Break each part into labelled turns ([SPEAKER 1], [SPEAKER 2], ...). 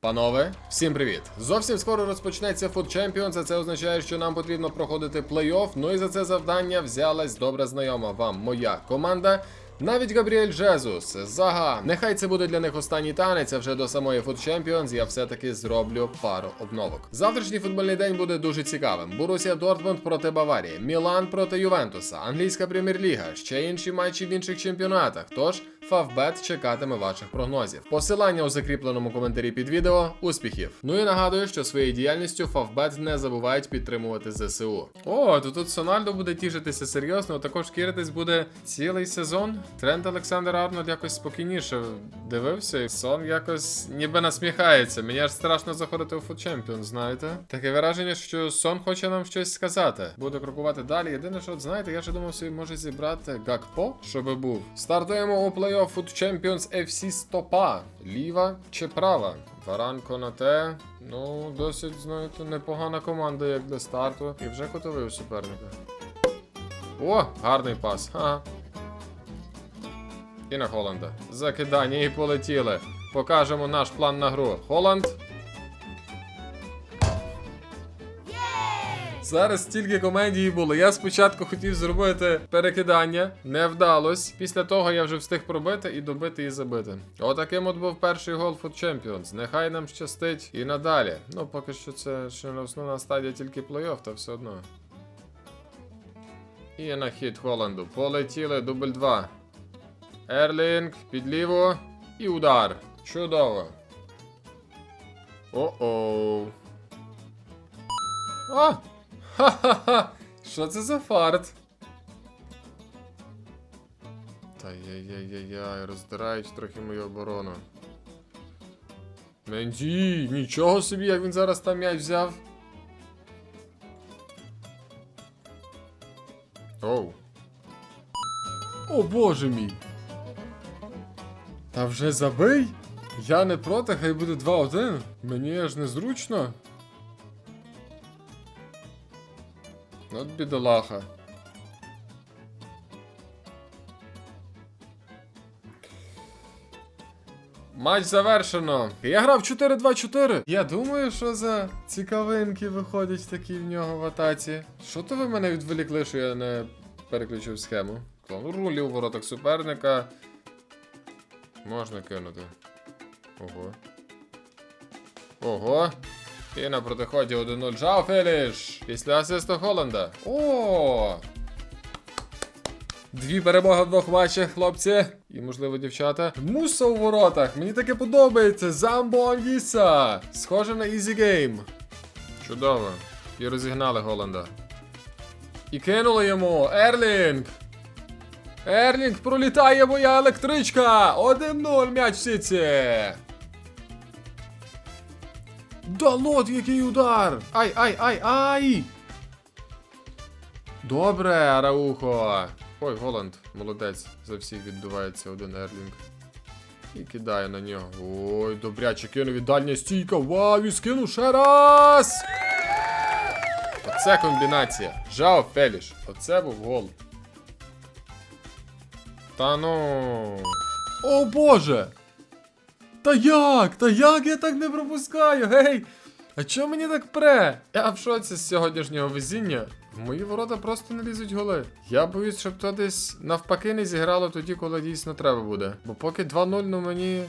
[SPEAKER 1] Панове, всім привіт! Зовсім скоро розпочнеться Food Champions, а це означає, що нам потрібно проходити плей-офф. Ну і за це завдання взялась добре знайома вам моя команда. Навіть Габріель Жезус, Зага. Нехай це буде для них останній танець, а вже до самої Food Champions я все-таки зроблю пару обновок. Завтрашній футбольний день буде дуже цікавим. Борусія Дортмунд проти Баварії, Мілан проти Ювентуса, англійська прем'єр-ліга, ще інші матчі в інших чемпіонатах. Тож Фавбет чекатиме ваших прогнозів. Посилання у закріпленому коментарі під відео. Успіхів! Ну і нагадую, що своєю діяльністю Фавбет не забувають підтримувати ЗСУ. О, то тут Сональдо буде тішитися серйозно. Також кіритись буде цілий сезон. Тренд Олександр Арнольд якось спокійніше дивився, і сон якось ніби насміхається. Мені аж страшно заходити у Food Champions, знаєте? Таке враження, що сон хоче нам щось сказати. Буду крокувати далі. Єдине, що от знаєте, я ж думав собі може зібрати Гакпо, щоб був. Стартуємо у плей-офф Food Champions FC стопа. Ліва чи права? Варан Конате. Ну, досить, знаєте, непогана команда, як для старту. І вже котовий у суперника. О, гарний пас. Ага. І на Холланда. Закидання і полетіли. Покажемо наш план на гру. Холланд. Зараз стільки комедії було. Я спочатку хотів зробити перекидання, не вдалось. Після того я вже встиг пробити і добити і забити. Отаким от був перший гол Food Champions. Нехай нам щастить і надалі. Ну, поки що це ще не основна стадія, тільки плей-офф, та все одно. І на хід Холланду. Полетіли, дубль 2. Ерлінг під ліву і удар. Чудово. О-оу. А! Ха-ха-ха! Що це за фарт? Та яй-яй-яй-яй, роздирають трохи мою оборону. Менді, нічого собі, як він зараз там м'яч взяв. Оу. О боже мій. Та вже забий? Я не проти, хай буде 2-1. Мені аж незручно. От бідолаха. Матч завершено. Я грав 4-2-4. Я думаю, що за цікавинки виходять такі в нього в атаці. Що то ви мене відволікли, що я не переключив схему? Клон рулі у воротах суперника. Можна кинути. Ого. Ого. І на протиході 1-0 Жао Феліш. Після асисту Холланда. О! Дві перемоги в двох матчах, хлопці. І, можливо, дівчата. Муса у воротах. Мені таке подобається. Замбо Ангіса. Схоже на Easy Game. Чудово. І розігнали Голланда. І кинули йому. Ерлінг. Ерлінг пролітає моя електричка. 1-0 м'яч в сіці. Да лот, який удар! Ай, ай, ай, ай! Добре, Араухо. Ой, Голланд, молодець. За всіх відбувається один Ерлінг. І кидає на нього. Ой, добряче кинув і дальня стійка. Вау, і скинув ще раз! Оце комбінація. Жао Феліш. Оце був гол. Та ну. О боже! Та як? Та як я так не пропускаю? Гей! А чого мені так пре? Я в шоці з сьогоднішнього везіння. Мої ворота просто не лізуть голи. Я боюсь, щоб то десь навпаки не зіграло тоді, коли дійсно треба буде. Бо поки 2-0, ну мені,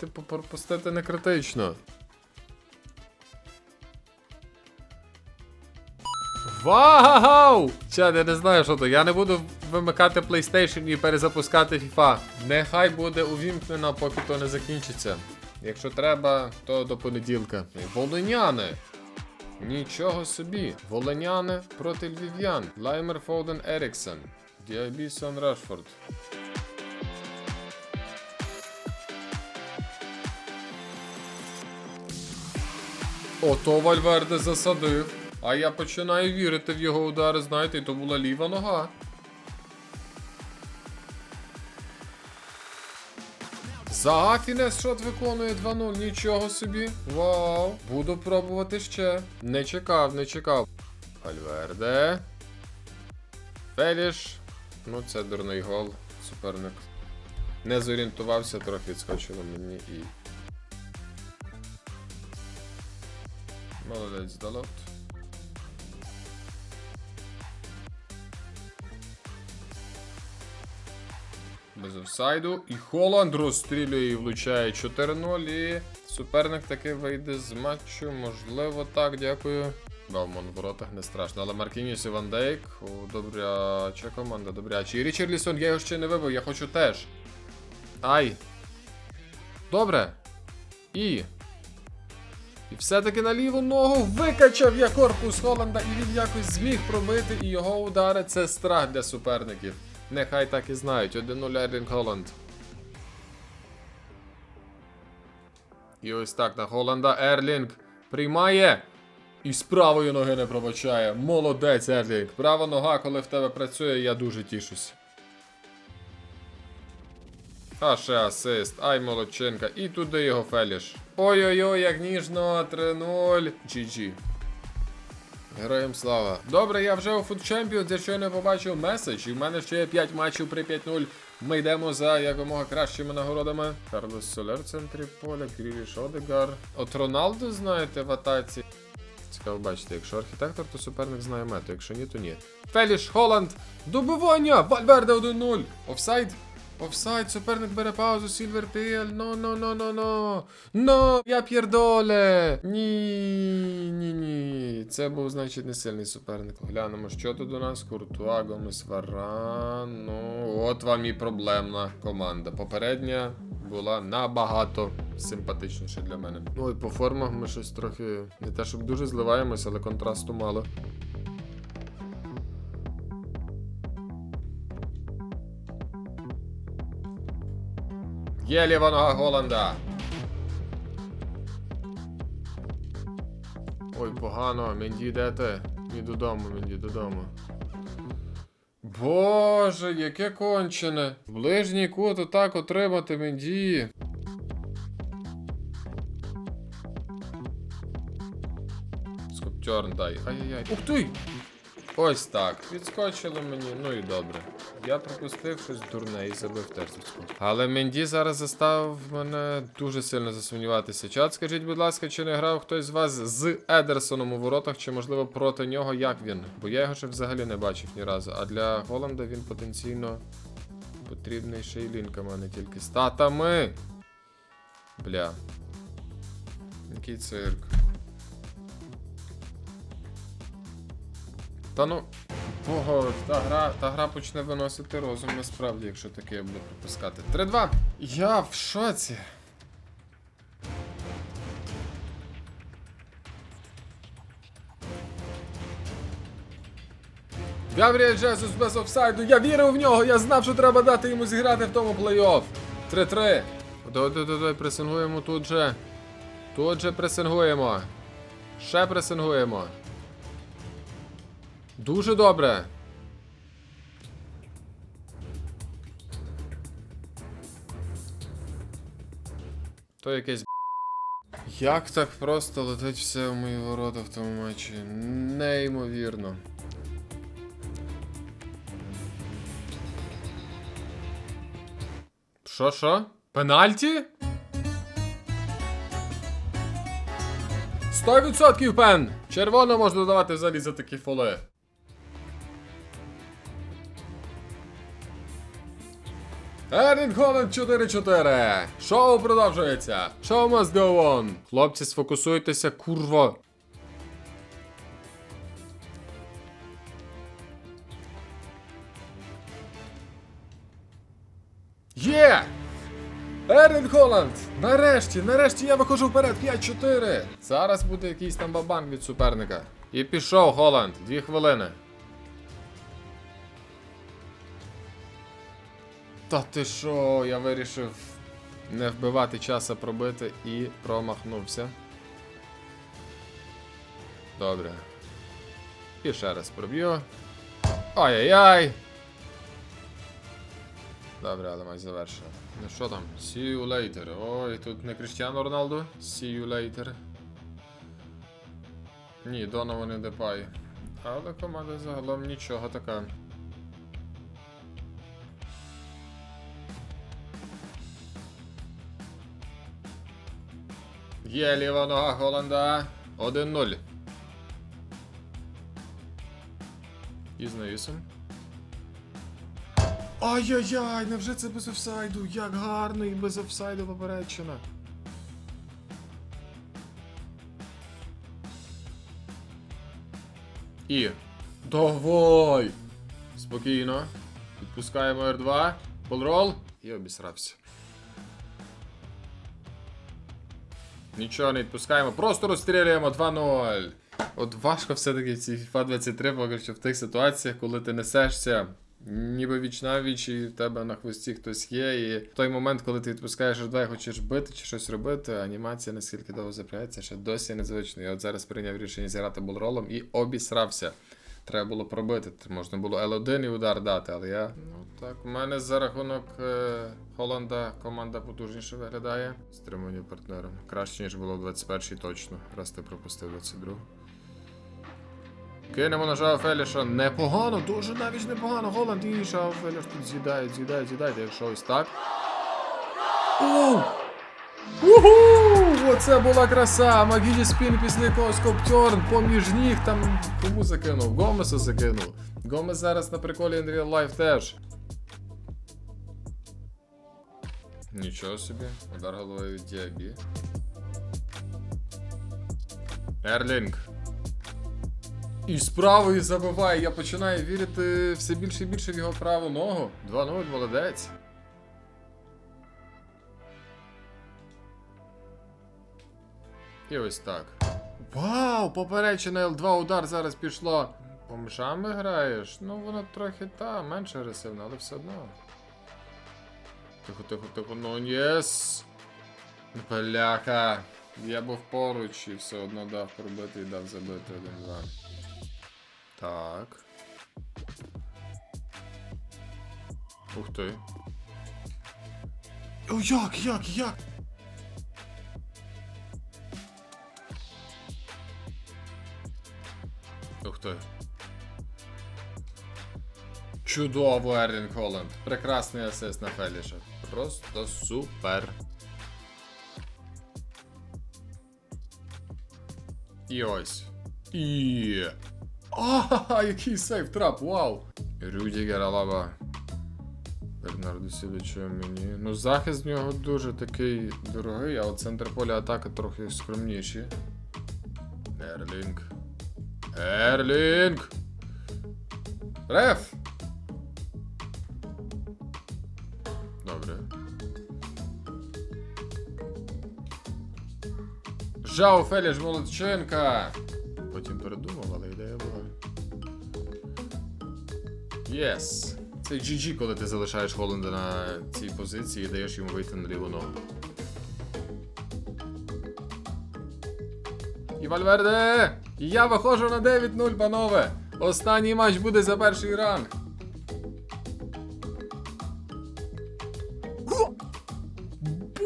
[SPEAKER 1] типу, пропустити не критично. Вау! Чад, я не знаю, що то. Я не буду вимикати PlayStation і перезапускати FIFA. Нехай буде увімкнено, поки то не закінчиться. Якщо треба, то до понеділка. Волиняни. Нічого собі. Волиняни проти львів'ян. Лаймер Фоуден Еріксон. Діабісон Рашфорд. Ото Вальверде засадив. А я починаю вірити в його удари, знаєте, і то була ліва нога. За шот виконує 2-0, нічого собі. Вау. Буду пробувати ще. Не чекав, не чекав. Вальверде. Феліш. Ну, це дурний гол. Суперник. Не зорієнтувався, трохи відскочило мені і Молодець, Далот. Без офсайду. І Холланд розстрілює і влучає 4-0. І суперник таки вийде з матчу. Можливо, так, дякую. Бауман в воротах не страшно. Але Маркініс і Ван Дейк. Добряча команда, добряча. І Річарлісон, я його ще не вибив, я хочу теж. Ай. Добре. І. І все-таки на ліву ногу викачав я корпус Холланда, і він якось зміг пробити, і його удари це страх для суперників. Нехай так і знають. 1-0 Ерлінг Холланд. І ось так на Холланда Ерлінг приймає. І з правої ноги не пробачає. Молодець, Ерлінг. Права нога, коли в тебе працює, я дуже тішусь. А ще асист. Ай, молодчинка. І туди його феліш. Ой-ой-ой, як ніжно. 3-0. GG. Героям слава. Добре, я вже у Food Champions, я не побачив меседж, і в мене ще є 5 матчів при 5-0. Ми йдемо за якомога кращими нагородами. Карлос Солер в центрі поля, Кріліш Одегар. От Роналду знаєте в атаці. Цікаво бачити, якщо архітектор, то суперник знає мету, якщо ні, то ні. Феліш, Холланд, добивання! Вальверде 1-0. Офсайд. Офсайд, суперник бере паузу, Сільвер Піель. Но, но, но, но, но. Но, я п'єрдоле. Ні, ні, ні. Це був, значить, не сильний суперник. Глянемо, що тут у нас. Куртуа, Гомес, Варан. Ну, от вам і проблемна команда. Попередня була набагато симпатичніша для мене. Ой, по формах ми щось трохи не те, щоб дуже зливаємося, але контрасту мало. Є ліва нога. Ой, погано, Менді де ти? Додому, Менді, додому. Боже, яке кончене. Ближній кут отак отримати Менді. Скоптьорн дай. Ай-яй-яй. Ух ти! Ось так. Відскочили мені, ну і добре. Я пропустив щось дурне і забив терцівську. Але Менді зараз заставив мене дуже сильно засумніватися. Чат, скажіть, будь ласка, чи не грав хтось з вас з Едерсоном у воротах, чи можливо проти нього, як він? Бо я його ще взагалі не бачив ні разу. А для Голланда він потенційно потрібний ще й лінками, а не тільки статами. Бля. Який цирк. Та ну. Ого, та гра, та гра почне виносити розум насправді, якщо таке я буду пропускати. 3-2. Я в шоці. Габріель Джезус без офсайду. Я вірив в нього, я знав, що треба дати йому зіграти в тому плей-офф. 3-3. Давай, пресингуємо тут же. Тут же пресингуємо. Ще пресингуємо. Дуже добре. То якесь. Як так просто летить все в мої ворота в тому матчі? Неймовірно. Що, що? Пенальті? 100% пен! Червоно можна давати взагалі за такі фоли. Ерлінг Холланд 4-4. Шоу продовжується. Show must go on. Хлопці, сфокусуйтеся, курво. Є! Ерлін Холланд! Нарешті, нарешті я виходжу вперед 5-4. Зараз буде якийсь там бабанк від суперника. І пішов Холланд. Дві хвилини. Та ти що, я вирішив не вбивати час, а пробити і промахнувся. Добре. І ще раз проб'ю. Ай-яй-яй! Добре, але матч завершено. Ну що там? See you later. Ой, тут не Кріштіану Роналду. See you later. Ні, Доноvan не Депай. Але команда загалом нічого така. Є ліва нога Голланда. 1-0. Із навісом. Ай-яй-яй, невже це без офсайду? Як гарно і без офсайду попередчина. І. Давай! Спокійно. Відпускаємо R2. Полрол. І обісрався. Нічого не відпускаємо, просто розстрілюємо 2-0. От важко все-таки в цій FIFA 23, поки що в тих ситуаціях, коли ти несешся, ніби віч на віч, і в тебе на хвості хтось є. І в той момент, коли ти відпускаєш R2 і хочеш бити чи щось робити, анімація наскільки довго запрягається, ще досі незвично. Я от зараз прийняв рішення зіграти болролом і обісрався. Треба було пробити. Можна було L1 і удар дати, але я. Так, у мене за рахунок е, Холланда команда потужніше виглядає. Стримування партнером. Краще, ніж було в 21-й точно. Раз ти пропустив 22. Кинемо на Жао Феліша. Непогано, дуже навіть непогано. Голланд і Жао Феліш тут з'їдають, з'їдають, з'їдають. Якщо ось так. Оу! Уху! Оце була краса! Магіді спін після якогось коптьорн поміж ніг там кому закинув? Гомеса закинув. Гомес зараз на приколі in real life теж. Нічого собі. Удар головою від Діабі. Ерлінг. І з правої забиває. Я починаю вірити все більше і більше в його праву ногу. 2-0, молодець. І ось так. Вау! Поперечина L2 удар зараз пішло. Помшами граєш? Ну воно трохи та, менш агресивно, але все одно. Тихо, тихо, тихо, ну єс. Бляха. Я був поруч і все одно дав пробити і дав забити 1-2. Так. Ух ти. О, як, як, як? Ух ти. Чудово, Ерлінг Холланд. Прекрасний асист на Феліша. Просто супер. І ось. І. А, який сейф трап, вау! Рюдігер Алаба. Бернарду Сілічу мені. Ну, захист в нього дуже такий дорогий, а от центр поля атаки трохи скромніші. Ерлінг. Ерлінг! Реф! Жао Феліш Володченка! Потім передумав, але ідея була. Єс! Це GG, коли ти залишаєш Холланда на цій позиції і даєш йому вийти на ліву ногу. І Вальверде! Я виходжу на 9-0, панове! Останній матч буде за перший ранг.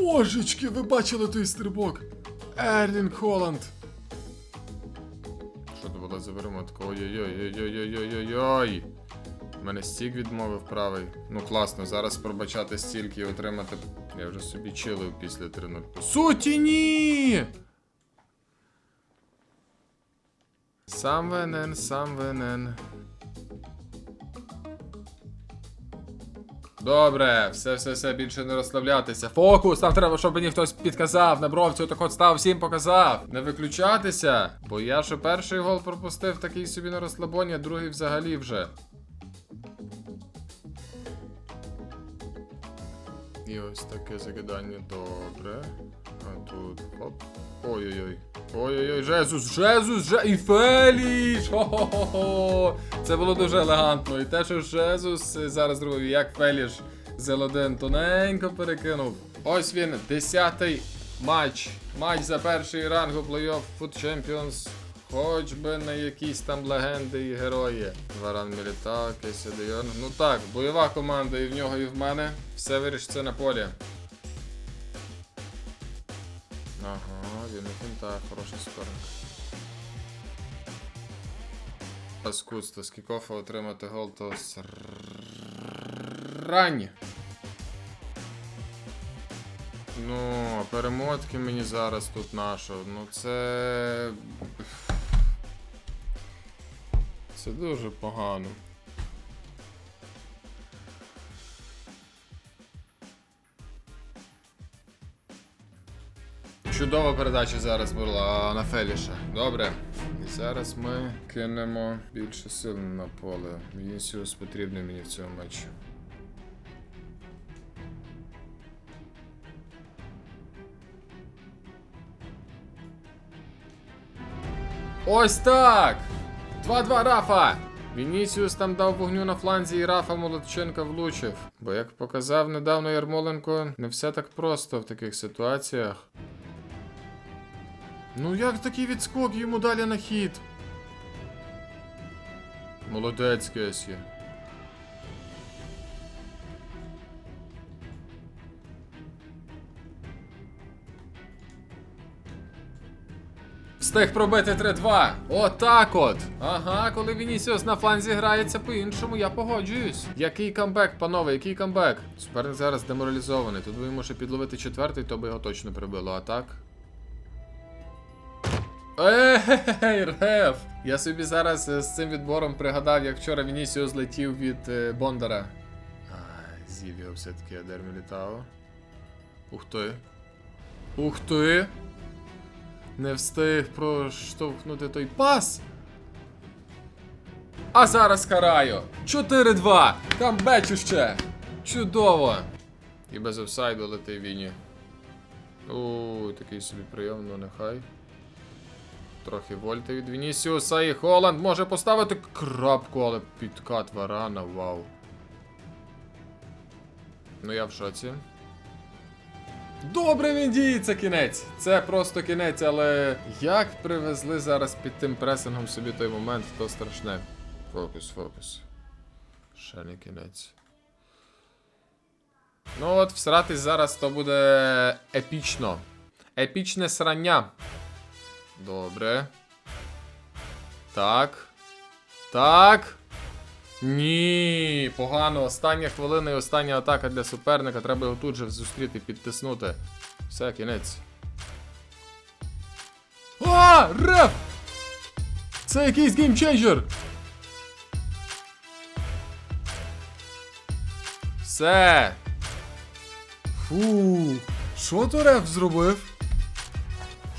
[SPEAKER 1] Божечки, ви бачили той стрибок? Ерлінг Холланд. Що було за виромотка? Ой-ой-ой-ой-ой-ой-ой-ой. Мене стік відмовив правий. Ну класно, зараз пробачати стільки і отримати. Я вже собі чилив після 3-0. По суті, ні! Сам винен, сам винен. Добре, все, все, все, більше не розслаблятися. Фокус! Там треба, щоб мені хтось підказав. На бровці отак от став, всім показав. Не виключатися. Бо я що перший гол пропустив, такий собі на розслабоні, а другий взагалі вже. І ось таке закидання добре. А тут хоп. Ой-ой-ой. Ой-ой-ой, Жезус, Жезус, Же... і Феліш! Хо-хо-хо! Це було дуже елегантно. І те, що Жезус зараз зробив, як Феліш з L1 тоненько перекинув. Ось він, десятий матч. Матч за перший ранг у плей-офф Foot Champions. Хоч би на якісь там легенди і герої. Варан Міліта, Кейсі Ну так, бойова команда і в нього, і в мене. Все вирішиться на полі. Ага, він і фінта, хороший скоринг. Паскудство з кікофа отримати гол, то срань. Ну, перемотки мені зараз тут нашо. Ну це. Це дуже погано. Чудова передача зараз була на Феліша. Добре. І зараз ми кинемо більше сил на поле. Вінісіус потрібний мені в цьому матчі. Ось так! 2-2 Рафа! Вінісіус там дав вогню на фланзі і Рафа Молодченка влучив. Бо як показав недавно Ярмоленко, не все так просто в таких ситуаціях. Ну як такий відскок йому далі на хід? Молодець Кесі. Встиг пробити 3-2. Отак от. Ага, коли Вінісіус на фланзі грається по-іншому, я погоджуюсь. Який камбек, панове, який камбек? Суперник зараз деморалізований. Тут би ще підловити четвертий, то би його точно прибило, а так. Ей, реф! Я собі зараз е, з цим відбором пригадав, як вчора Вінісіус злетів від е, Бондара. Ай, з'їв його все-таки Адер Мілітао. Ух ти. Ух ти! Не встиг проштовхнути той пас. А зараз караю. 4-2. Камбечу ще. Чудово. І без офсайду летить Віні. Уuu, такий собі прийом, ну нехай. Трохи вольти від Вінісіуса і Холланд може поставити крапку, але підкат варана, вау. Ну я в шоці. Добре він діє, це кінець. Це просто кінець, але як привезли зараз під тим пресингом собі той момент, то страшне. Фокус, фокус. Ще не кінець. Ну от, всратись зараз то буде епічно. Епічне срання. Добре. Так. Так. Ні, погано. Остання хвилина і остання атака для суперника. Треба його тут же зустріти, підтиснути. Все, кінець. А! Реф! Це якийсь геймченджер! Все. Фу. Що то реф зробив?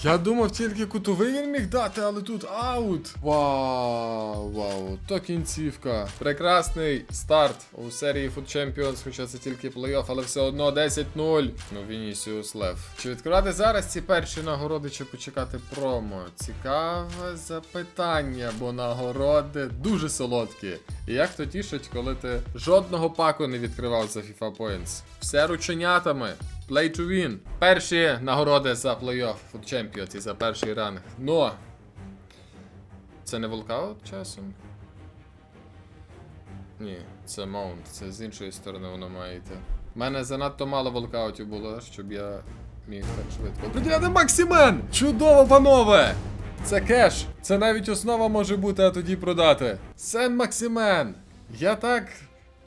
[SPEAKER 1] Я думав, тільки кутовий він міг дати, але тут аут. Вау, вау, то кінцівка. Прекрасний старт у серії Food Champions, хоча це тільки плей-офф, але все одно 10-0. Ну, Вінісіус Лев. Чи відкривати зараз ці перші нагороди, чи почекати промо? Цікаве запитання, бо нагороди дуже солодкі. І як то тішить, коли ти жодного паку не відкривав за FIFA Points. Все рученятами. Play to win. Перші нагороди за плей-офф Food Champions і за перший ранг. Но. Це не волкаут часом? Ні, це маунт. Це з іншої сторони воно має йти. У мене занадто мало волкаутів було, щоб я міг так швидко. Приділяти Максимен! Чудово, панове! Це кеш! Це навіть основа може бути, а тоді продати. Сен Максимен! Я так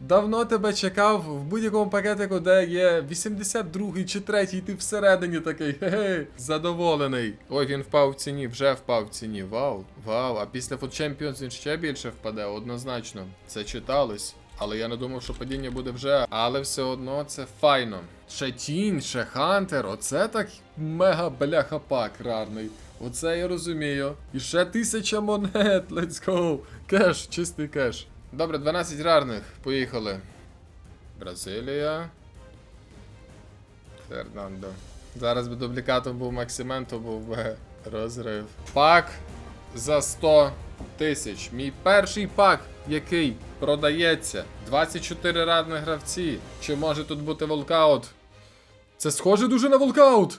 [SPEAKER 1] давно тебе чекав в будь-якому пакетику, де є 82 чи 3, ти всередині такий. Хе-хе, задоволений. Ой, він впав в ціні, вже впав в ціні. Вау, вау. А після Food Champions він ще більше впаде, однозначно. Це читалось. Але я не думав, що падіння буде вже. Але все одно це файно. Ще тінь, ще хантер. Оце так мега бляха пак рарний. Оце я розумію. І ще тисяча монет. Let's go. Кеш, чистий кеш. Добре, 12 рарних. Поїхали. Бразилія. Фернандо. Зараз би дублікатом був Максимен, то був би розрив. Пак за 100 тисяч. Мій перший пак, який продається. 24 радних гравці. Чи може тут бути волкаут? Це схоже дуже на волкаут.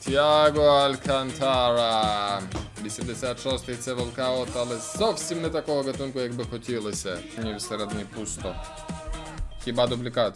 [SPEAKER 1] Тіаго Алькантара. 86-й це волкаут, але зовсім не такого гатунку, як би хотілося. Ні, всередині пусто. Хіба дублікат?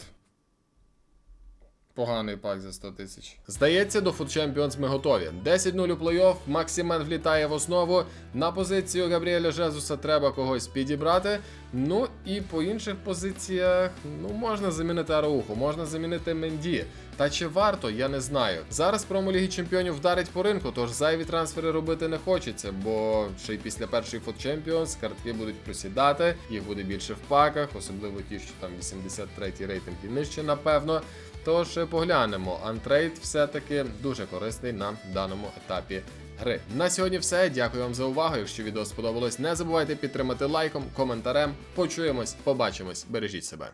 [SPEAKER 1] Поганий пак за 100 тисяч. Здається, до Food Champions ми готові. 10-0 у плей-офф, Максимен влітає в основу. На позицію Габріеля Жезуса треба когось підібрати. Ну і по інших позиціях, ну можна замінити Арауху, можна замінити Менді. Та чи варто, я не знаю. Зараз промо Ліги Чемпіонів вдарить по ринку, тож зайві трансфери робити не хочеться, бо ще й після першої Food Champions картки будуть просідати, їх буде більше в паках, особливо ті, що там 83 рейтинг і нижче, напевно. Тож поглянемо. Антрейд все-таки дуже корисний на даному етапі гри. На сьогодні все. Дякую вам за увагу. Якщо відео сподобалось, не забувайте підтримати лайком, коментарем. Почуємось, побачимось, бережіть себе.